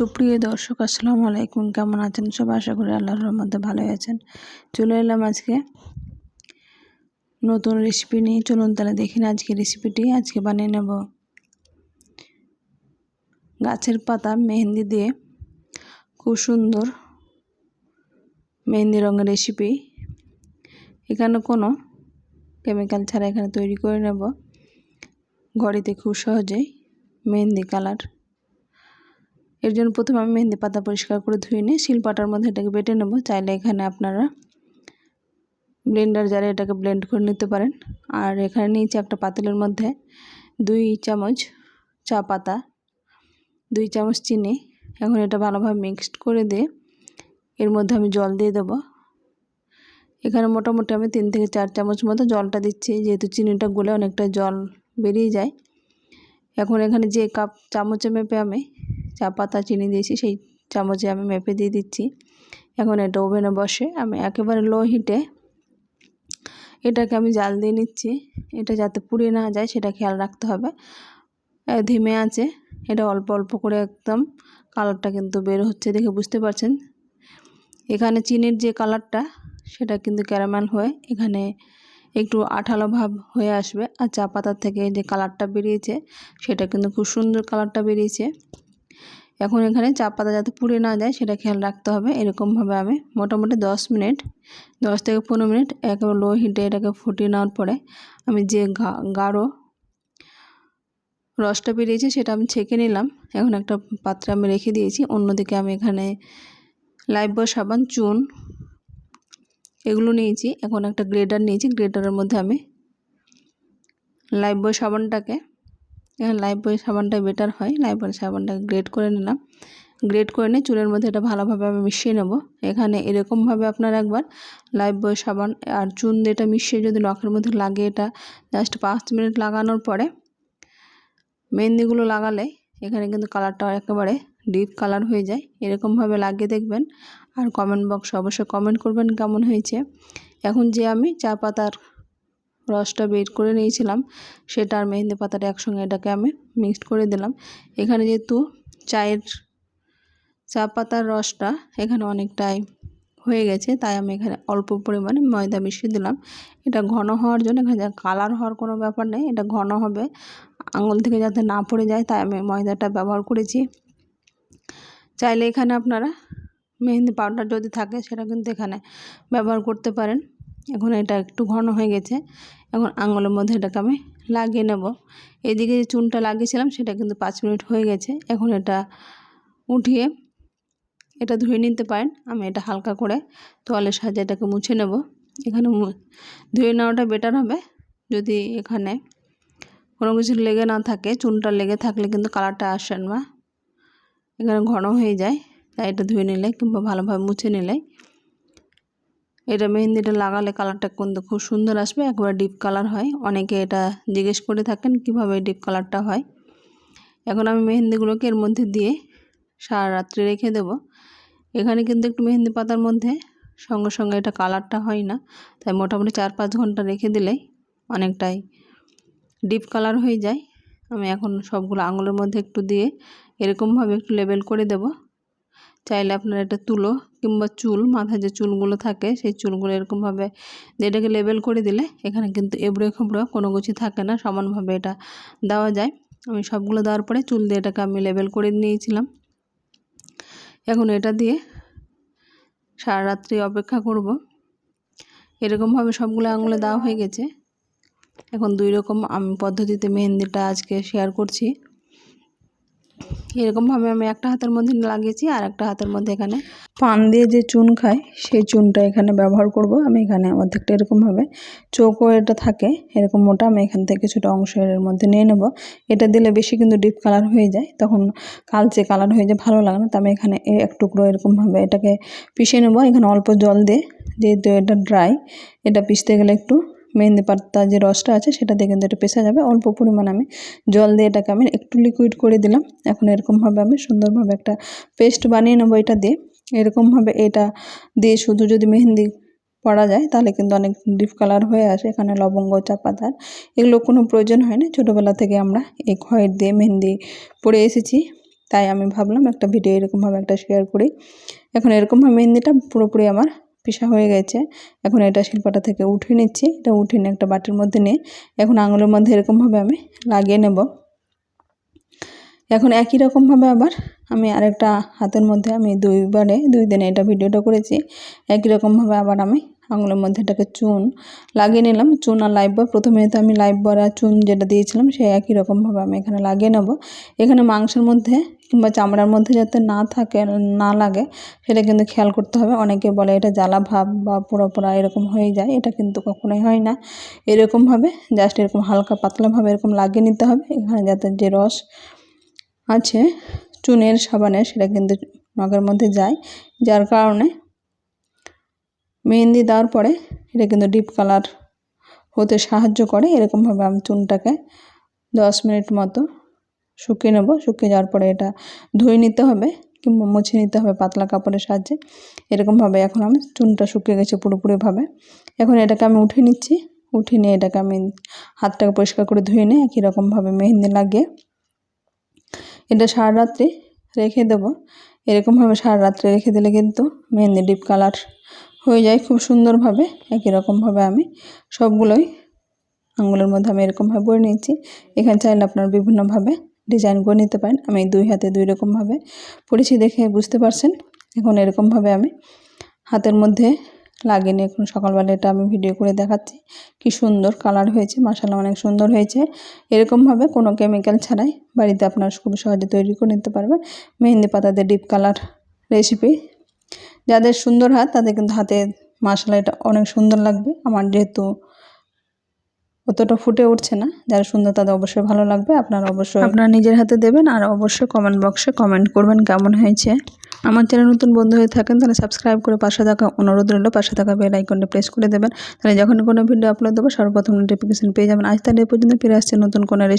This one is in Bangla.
সুপ্রিয় দর্শক, আসসালামু আলাইকুম। কেমন আছেন সব আশা করি আল্লাহর মধ্যে ভালো আছেন। চলে এলাম আজকে নতুন রেসিপি নিয়ে। চলুন তাহলে দেখি না আজকে রেসিপিটি আজকে বানিয়ে নেব গাছের পাতা মেহেন্দি দিয়ে। খুব সুন্দর মেহেন্দি রঙের রেসিপি এখানে কোনো কেমিক্যাল ছাড়া এখানে তৈরি করে নেব। ঘড়িতে খুব সহজেই মেহেন্দি কালার। এর জন্য প্রথমে আমি মেহেন্দি পাতা পরিষ্কার করে ধুয়ে নিই শিলপাটার মধ্যে এটাকে বেটে নেব। চাইলে এখানে আপনারা ব্লেন্ডার জারে এটাকে ব্লেন্ড করে নিতে পারেন। আর এখানে নিয়েছি একটা পাতিলের মধ্যে দুই চামচ চা পাতা, দুই চামচ চিনি। এখন এটা ভালোভাবে মিক্সড করে দিয়ে এর মধ্যে আমি জল দিয়ে দেবো। এখানে মোটামুটি আমি তিন থেকে চার চামচ মতো জলটা দিচ্ছি, যেহেতু চিনিটা গলে অনেকটা জল বেরিয়ে যায়। এখন এখানে যে কাপ চামচে মেপে আমি চা পাতা চিনি দিয়েছি, সেই চামচে আমি মেপে দিয়ে দিচ্ছি। এখন এটা ওভেনে বসে, আমি একেবারে লো হিটে এটাকে আমি জাল দিয়ে নিচ্ছি। এটা যাতে পুড়িয়ে না যায়, সেটা খেয়াল রাখতে হবে। ধিমে আছে। এটা অল্প অল্প করে একদম কালারটা কিন্তু বের হচ্ছে দেখে বুঝতে পারছেন? এখানে চিনির যে কালারটা, সেটা কিন্তু ক্যারামেল হয়ে এখানে একটু আঠালো ভাব হয়ে আসবে। আর চা পাতার থেকে যে কালারটা বেরিয়েছে, সেটা কিন্তু খুব সুন্দর কালারটা বেরিয়েছে। এখন এখানে চা পাতা যাতে পুড়ে না যায়, সেটা খেয়াল রাখতে হবে। এরকমভাবে আমি মোটামুটি দশ মিনিট, দশ থেকে পনেরো মিনিট একেবারে লো হিটে এটাকে ফুটিয়ে নেওয়ার পরে আমি যে গাঢ় রসটা বেরিয়েছে সেটা আমি ছেঁকে নিলাম। এখন একটা পাত্রে আমি রেখে দিয়েছি। অন্যদিকে আমি এখানে লাইফবয় সাবান, চুন এগুলো নিয়েছি। এখন একটা গ্রেডার নিয়েছি। গ্রেডারের মধ্যে আমি লাইফবয় সাবানটাকে লাইফ বয় সাবানটা বেটার হয়। লাইফ বয় সাবানটাকে গ্রেড করে নিলাম। গ্রেড করে নিয়ে চুলের মধ্যে এটা ভালোভাবে আমি মিশিয়ে নেব। এখানে এরকমভাবে আপনার একবার লাইফ বয় সাবান আর চুন দিয়ে এটা মিশিয়ে যদি নখের মধ্যে লাগে এটা জাস্ট পাঁচ মিনিট লাগানোর পরে মেহেন্দিগুলো লাগালে এখানে কিন্তু কালারটা একেবারে ডিপ কালার হয়ে যায়। এরকমভাবে লাগিয়ে দেখবেন আর কমেন্ট বক্সে অবশ্যই কমেন্ট করবেন কেমন হয়েছে। এখন যে আমি চা পাতার রসটা বের করে নিয়েছিলাম। সেটা আর মেহেন্দি পাতাটা একসঙ্গে এটাকে আমি মিক্সড করে দিলাম। এখানে যেহেতু চায়ের চা পাতার রসটা এখানে অনেকটাই হয়ে গেছে, তাই আমি এখানে অল্প পরিমাণে ময়দা মিশিয়ে দিলাম। এটা ঘন হওয়ার জন্য এখানে কালার হওয়ার কোনো ব্যাপার নেই, এটা ঘন হবে। আঙুল থেকে যাতে না পড়ে যায়, তাই আমি ময়দাটা ব্যবহার করেছি। চাইলে এখানে আপনারা মেহেন্দি পাউডার যদি থাকে, সেটা কিন্তু এখানে ব্যবহার করতে পারেন। এখন এটা একটু ঘন হয়ে গেছে। এখন আঙুলের মধ্যে এটাকে আমি লাগিয়ে নেব। এদিকে যে চুনটা লাগিয়েছিলাম, সেটা কিন্তু পাঁচ মিনিট হয়ে গেছে। এখন এটা উঠিয়ে এটা ধুয়ে নিতে পারেন। আমি এটা হালকা করে তোয়ালের সাহায্যে এটাকে মুছে নেব। এখানে ধুয়ে নেওয়াটা বেটার হবে। যদি এখানে কোনো কিছু লেগে না থাকে, চুনটা লেগে থাকলে কিন্তু কালারটা আসেন না। এখানে ঘন হয়ে যায়। তাই এটা ধুয়ে নিলে কিংবা ভালোভাবে মুছে নিলে এটা মেহেন্দিটা লাগালে কালারটা কিন্তু খুব সুন্দর আসবে, একবার ডিপ কালার হয়। অনেকে এটা জিজ্ঞেস করে থাকেন কীভাবে ডিপ কালারটা হয়। এখন আমি মেহেন্দিগুলোকে এর মধ্যে দিয়ে সারা রাত্রি রেখে দেব। এখানে কিন্তু একটু মেহেন্দি পাতার মধ্যে সঙ্গে সঙ্গে এটা কালারটা হয় না, তাই মোটামুটি চার পাঁচ ঘণ্টা রেখে দিলেই অনেকটাই ডিপ কালার হয়ে যায়। আমি এখন সবগুলো আঙুলের মধ্যে একটু দিয়ে এরকমভাবে একটু লেবেল করে দেব। চাইলে আপনারা এটা তুলো কিংবা চুল, মাথায় যে চুলগুলো থাকে, সেই চুলগুলো এরকমভাবে এটাকে লেবেল করে দিলে এখানে কিন্তু এবড়ো খেবড়ো কোনো কিছু থাকে না, সমানভাবে এটা দেওয়া যায়। আমি সবগুলো দেওয়ার পরে চুল দিয়ে এটাকে আমি লেবেল করে নিয়েছিলাম। এখন এটা দিয়ে সারা রাত্রি অপেক্ষা করব। এরকমভাবে সবগুলো আঙুলে দেওয়া হয়ে গেছে। এখন দুই রকম আমি পদ্ধতিতে মেহেন্দিটা আজকে শেয়ার করছি। এরকমভাবে আমি একটা হাতের মধ্যে লাগিয়েছি আর একটা হাতের মধ্যে এখানে পান দিয়ে যে চুন খায় সেই চুনটা এখানে ব্যবহার করব। আমি এখানে অর্ধেকটা এরকমভাবে চোখও এটা থাকে, এরকম মোটা, আমি এখান থেকে কিছুটা অংশ এর মধ্যে নিয়ে নেব। এটা দিলে বেশি কিন্তু ডিপ কালার হয়ে যায়, তখন কালচে কালার হয়ে যায়, ভালো লাগে না। তো আমি এখানে এক টুকরো এরকমভাবে এটাকে পিষে নেব। এখানে অল্প জল দিয়ে, যেহেতু এটা ড্রাই, এটা পিষতে গেলে একটু মেহেন্দি পাতা যে রসটা আছে, সেটা দিয়ে কিন্তু এটা পেশা যাবে। অল্প পরিমাণ আমি জল দিয়ে এটাকে আমি একটু লিকুইড করে দিলাম। এখন এরকমভাবে আমি সুন্দরভাবে একটা পেস্ট বানিয়ে নেব এটা দিয়ে। এরকমভাবে এটা দিয়ে শুধু যদি মেহেন্দি পড়া যায়, তাহলে কিন্তু অনেক ডিপ কালার হয়ে আসে। এখানে লবঙ্গ, চা পাতার এগুলো কোনো প্রয়োজন হয় না। ছোটোবেলা থেকে আমরা এই খয়ের দিয়ে মেহেন্দি পরে এসেছি। তাই আমি ভাবলাম একটা ভিডিও এরকমভাবে একটা শেয়ার করি। এখন এরকমভাবে মেহেন্দিটা পুরোপুরি আমার পিসা হয়ে গেছে। এখন এটা শিল্পটা থেকে উঠে নিচ্ছি। এটা উঠে নিয়ে একটা বাটির মধ্যে নিয়ে এখন আঙুলের মধ্যে এরকমভাবে আমি লাগিয়ে নেব। এখন একই রকমভাবে আবার আমি আরেকটা হাতের মধ্যে আমি দুইবারে, দুই দিনে এটা ভিডিওটা করেছি। একই রকমভাবে আবার আমি আঙুলের মধ্যে এটাকে চুন লাগিয়ে নিলাম। চুন আর লাইফ বয় প্রথমে তো আমি লাইফ বয় আর চুন যেটা দিয়েছিলাম, সে একই রকমভাবে আমি এখানে লাগিয়ে নেব। এখানে মাংসের মধ্যে কিংবা চামড়ার মধ্যে যাতে না থাকে, না লাগে, সেটা কিন্তু খেয়াল করতে হবে। অনেকে বলে এটা জ্বালা ভাব বা পোড়া পোড়া এরকম হয়ে যায়, এটা কিন্তু কখনোই হয় না। এরকমভাবে জাস্ট এরকম হালকা পাতলাভাবে এরকম লাগিয়ে নিতে হবে। এখানে যাতে যে রস আছে, চুনের সাবানের সেটা কিন্তু নখের মধ্যে যায়। যার কারণে মেহেন্দি দেওয়ার পরে এটা কিন্তু ডিপ কালার হতে সাহায্য করে। এরকমভাবে আমি চুনটাকে দশ মিনিট মতো শুকিয়ে নেব। শুকিয়ে যাওয়ার পরে এটা ধুয়ে নিতে হবে কিংবা মুছে নিতে হবে পাতলা কাপড়ের সাহায্যে। এরকমভাবে এখন আমি চুনটা শুকিয়ে গেছে পুরোপুরিভাবে। এখন এটাকে আমি উঠিয়ে নিচ্ছি। উঠে নিয়ে এটাকে আমি হাতটাকে পরিষ্কার করে ধুয়ে নিই একই রকমভাবে মেহেন্দি লাগিয়ে এটা সারা রাত্রি রেখে দেবো। এরকমভাবে সারা রাত্রে রেখে দিলে কিন্তু মেহেন্দি ডিপ কালার হয়ে যায় খুব সুন্দরভাবে, একই রকমভাবে আমি সবগুলোই আঙুলের মধ্যে আমি এরকমভাবে বয়ে নিয়েছি। এখানে চাইলে আপনার বিভিন্নভাবে ডিজাইন করে নিতে পারেন। আমি দুই হাতে দুই রকমভাবে পড়েছি দেখে বুঝতে পারছেন। এখন এরকমভাবে আমি হাতের মধ্যে লাগেনি এখন সকালবেলা এটা আমি ভিডিও করে দেখাচ্ছি। কি সুন্দর কালার হয়েছে মশালা অনেক সুন্দর হয়েছে। এরকমভাবে কোনো কেমিক্যাল ছাড়াই বাড়িতে আপনার খুব সহজে তৈরি করে নিতে পারবেন। মেহেন্দি পাতাতে ডিপ কালার রেসিপি যাদের সুন্দর হাত, তাদের কিন্তু হাতে মশলা অনেক সুন্দর লাগবে। আমার যেহেতু অতটা ফুটে উঠছে না, যারা সুন্দর তাদের অবশ্যই ভালো লাগবে। আপনারা অবশ্যই আপনারা নিজের হাতে দেবেন আর অবশ্যই কমেন্ট বক্সে কমেন্ট করবেন কেমন হয়েছে। আমার চ্যানেল নতুন বন্ধু হয়ে থাকেন, তাহলে সাবস্ক্রাইব করে পাশে থাকা অনুরোধ রইল, পাশে থাকা বেল আইকনটা প্রেস করে দেবেন। তাহলে যখন কোনো ভিডিও আপলোড দেবো, সর্বপ্রথম নোটিফিকেশন পেয়ে যাবেন। আজ তাহলে পর্যন্ত ফিরে আসছে নতুন কোনো